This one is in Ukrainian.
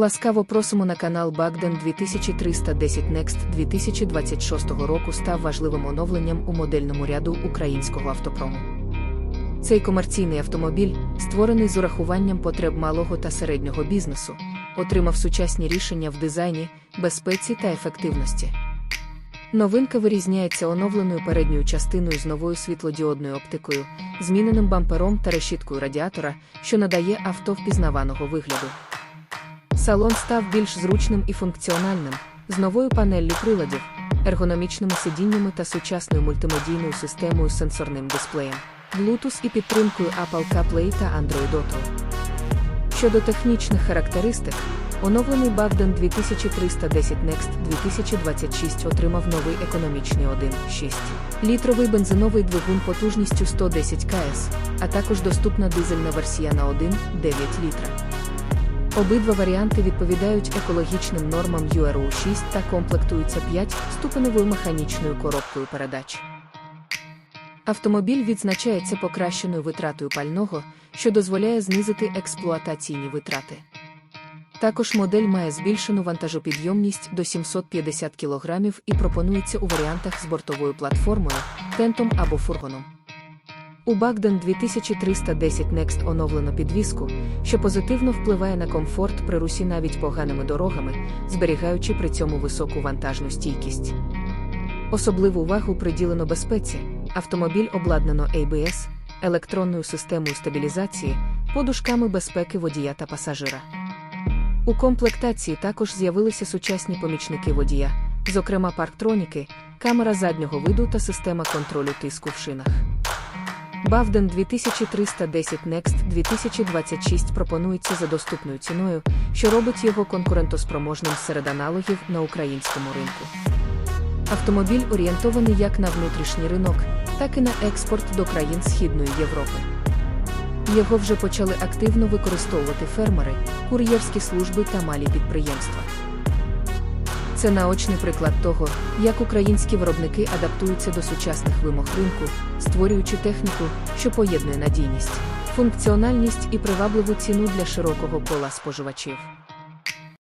Ласкаво просимо на канал Багдан 2310 Next 2026 року став важливим оновленням у модельному ряду українського автопрому. Цей комерційний автомобіль, створений з урахуванням потреб малого та середнього бізнесу, отримав сучасні рішення в дизайні, безпеці та ефективності. Новинка вирізняється оновленою передньою частиною з новою світлодіодною оптикою, зміненим бампером та решіткою радіатора, що надає авто впізнаваного вигляду. Салон став більш зручним і функціональним, з новою панеллю приладів, ергономічними сидіннями та сучасною мультимедійною системою з сенсорним дисплеєм, Bluetooth і підтримкою Apple CarPlay та Android Auto. Щодо технічних характеристик, оновлений Bagdan 2310 Next 2026 отримав новий економічний 1.6 літровий бензиновий двигун потужністю 110 КС, а також доступна дизельна версія на 1,9 літра. Обидва варіанти відповідають екологічним нормам Euro 6 та комплектуються 5-ступеневою механічною коробкою передач. Автомобіль відзначається покращеною витратою пального, що дозволяє знизити експлуатаційні витрати. Також модель має збільшену вантажопідйомність до 750 кг і пропонується у варіантах з бортовою платформою, тентом або фургоном. У Bagdan 2310 Next оновлено підвіску, що позитивно впливає на комфорт при русі навіть поганими дорогами, зберігаючи при цьому високу вантажну стійкість. Особливу увагу приділено безпеці. Автомобіль обладнано ABS, електронною системою стабілізації, подушками безпеки водія та пасажира. У комплектації також з'явилися сучасні помічники водія, зокрема парктроніки, камера заднього виду та система контролю тиску в шинах. Бавден 2310 Next 2026 пропонується за доступною ціною, що робить його конкурентоспроможним серед аналогів на українському ринку. Автомобіль орієнтований як на внутрішній ринок, так і на експорт до країн Східної Європи. Його вже почали активно використовувати фермери, кур'єрські служби та малі підприємства. Це наочний приклад того, як українські виробники адаптуються до сучасних вимог ринку, створюючи техніку, що поєднує надійність, функціональність і привабливу ціну для широкого кола споживачів.